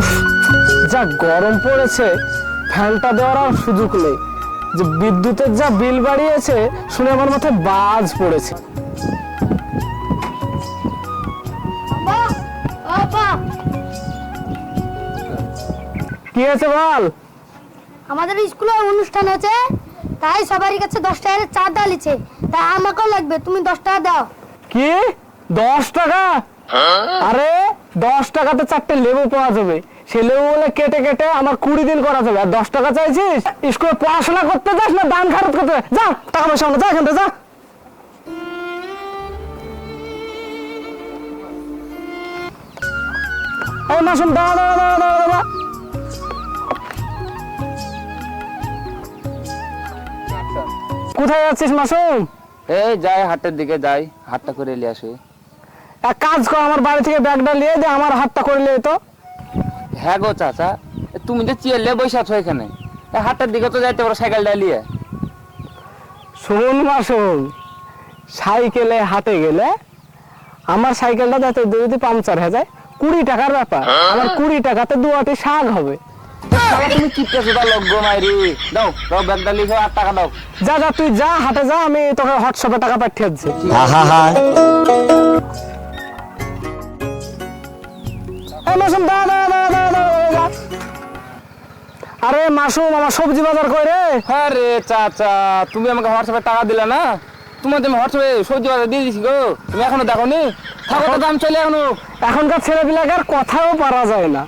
উফ যা গরম পড়েছে ফ্যানটা দেওয়ার আর সুযোগ নেই। যে বিদ্যুতের যা বিল বাড়িয়েছে শুনে আমার মাথায় বাজ পড়েছে। কি হয়েছে বল? আমাদের স্কুলে অনুষ্ঠান আছে তাই সবারই কাছে দশ টাকার চাঁদা লিছে তাই আমাকেও লাগবে তুমি দশ টাকা দাও। কি? দশ টাকা? আরে দশ টাকাতে চারটে লেবু পাওয়া যাবে। সেই লেবু বলে কেটে কেটে আমার কুড়ি দিন করা যাবে। আর দশ টাকা চাইছিস? স্কুলে পড়াশোনা করতে যাস না, দান খারাপ করতে যা, টাকা পয়সা যা এখান যা। মাসুম দাঁড়া দাঁড়া দাঁড়া দাঁড়া কোথায় যাচ্ছিস মাসুম এই যাই, হাটের দিকে যাই, হাটটা করে নিয়ে আসি। এক কাজ কর আমার বাড়ি থেকে ব্যাগটা নিয়ে দে আমার হাতটা করে নিয়ে তো। হ্যাঁ গো চাচা তুমি যে চিয়ালে বসে আছো এখানে এ হাটের দিকে তো যাইতে পারো সাইকেলটা নিয়ে। শুনুন মাসুম সাইকেলে হাটে গেলে আমার সাইকেলটা যাতে যদি পাংচার হয়ে যায় কুড়ি টাকার ব্যাপার। আমার কুড়ি টাকাতে দুয়াটি শাক হবে। তুমি কিপটে সুদা লোক গো মাইরি দাও দাও ব্যাগটা লিখে আট টাকা দাও। যা যা তুই যা হাটে যা আমি তোকে হোয়াটসঅ্যাপে টাকা পাঠিয়ে দিচ্ছি। আরে মাসুম আমার সবজি বাজার কই রে? হ্যাঁ চাচা তুমি আমাকে হোয়াটসঅ্যাপে টাকা দিলে না? তোমার আমি হোয়াটসঅ্যাপে সবজি বাজার দিয়ে দিছি গো। তুমি এখনও দেখো নি থাকো দাম চলে এখনও। এখনকার ছেলেপিলাকে আর কথাও পারা যায় না।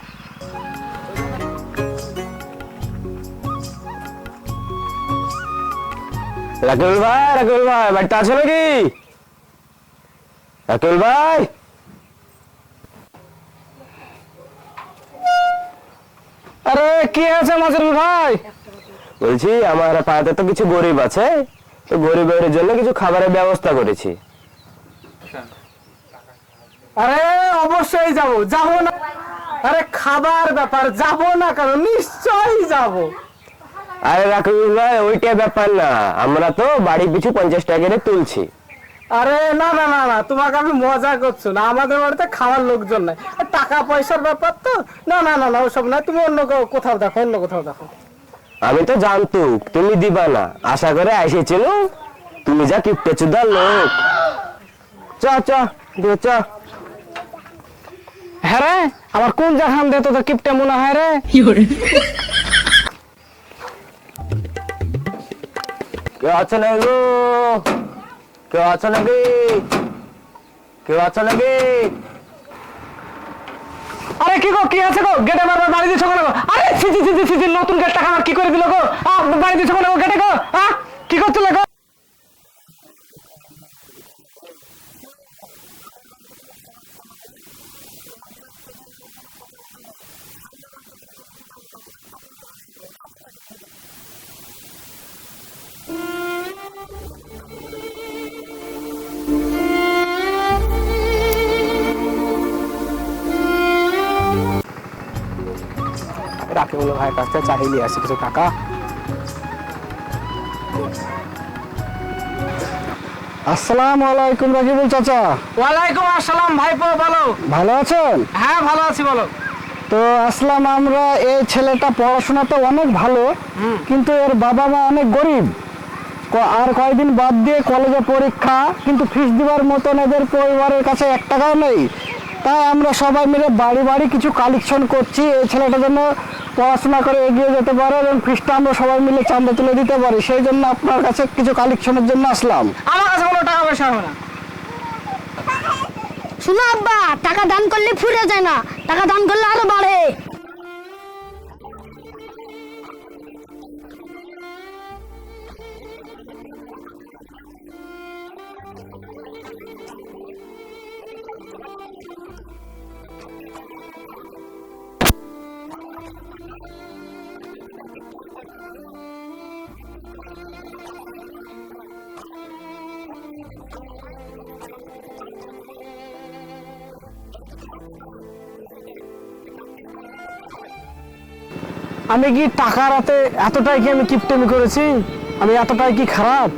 রাকেল ভাই রাকেল ভাই বাড়িতে আছো নাকি? রাকেল ভাই! আরে কি আছে মাজরুল ভাই? বলছি আমার পাড়াতে তো কিছু গরিব আছে। তো গরিবের জন্য কিছু খাবারের ব্যবস্থা করেছি। আরে অবশ্যই যাব। যাব না। আরে খাবার ব্যাপার যাব না কারণ নিশ্চয়ই যাব। আরে রাকিবুল ভাই ওইটা ব্যাপার না। আমরা তো বাড়ি পিছু পঞ্চাশ টাকা করে তুলছি। আরে না না না না তোমাকে আমি মজা করছ না। আমাদের বাড়িতে খাওয়ার লোকজন নাই। আর টাকা পয়সার ব্যাপার তো? না না না না ওসব না। তুমি অন্য কোথাও দেখো অন্য কোথাও দেখো। আমি তো জানতো তুমি দিবা না। আশা করে এসেছিল তুমি যা কিপটে চুদার লোক। চ চ দিয়ে চ। হ্যাঁ রে আমার কোন জাহান দে তোদের কিপটে মনে হয় রে? কেউ আছে না গো কেউ আছো নাকি? কেউ আছো নাকি? আরে কি গো, কি আছে গো? গেটে বারবার বাড়ি দিছো কেন আরে ছি ছি ছি নতুন গেটটা আমার কি করে দিল গো? বাড়ি দিছো কেন গেটে গো? আ কি করছিল গো? রাকিবুল ভাইয়ের কাছ থেকে চাহিয়ে নিয়ে আসি কিছু টাকা। আসসালামু আলাইকুম রাকিবুল চাচা। ওয়ালাইকুম আসসালাম ভাইপো বলো। ভালো আছেন? হ্যাঁ ভালো আছি বলো। তো আসলাম আমরা এই ছেলেটা পড়াশোনা তো অনেক ভালো কিন্তু এর বাবা মা অনেক গরিব। আর কয়েকদিন বাদ দিয়ে কলেজে পরীক্ষা কিন্তু ফিস দিবার মতন এদের পরিবারের কাছে এক টাকাও নেই। তাই আমরা সবাই মিলে বাড়ি বাড়ি কিছু কালেকশন করছি এই ছেলেটা যেন পড়াশোনা করে এগিয়ে যেতে পারে এবং ফিসটা আমরা সবাই মিলে চান্দা তুলে দিতে পারি সেই জন্য আপনার কাছে কিছু কালেকশনের জন্য আসলাম। আমার কাছে কোনো টাকা পয়সা হবে না। শুনো আব্বা টাকা দান করলে ফুরে যায় না। টাকা দান করলে আরও বাড়ে। আমি কি টাকার হাতে এতটাই কি আমি কিপটেমি করেছি? আমি এতটাই কি খারাপ?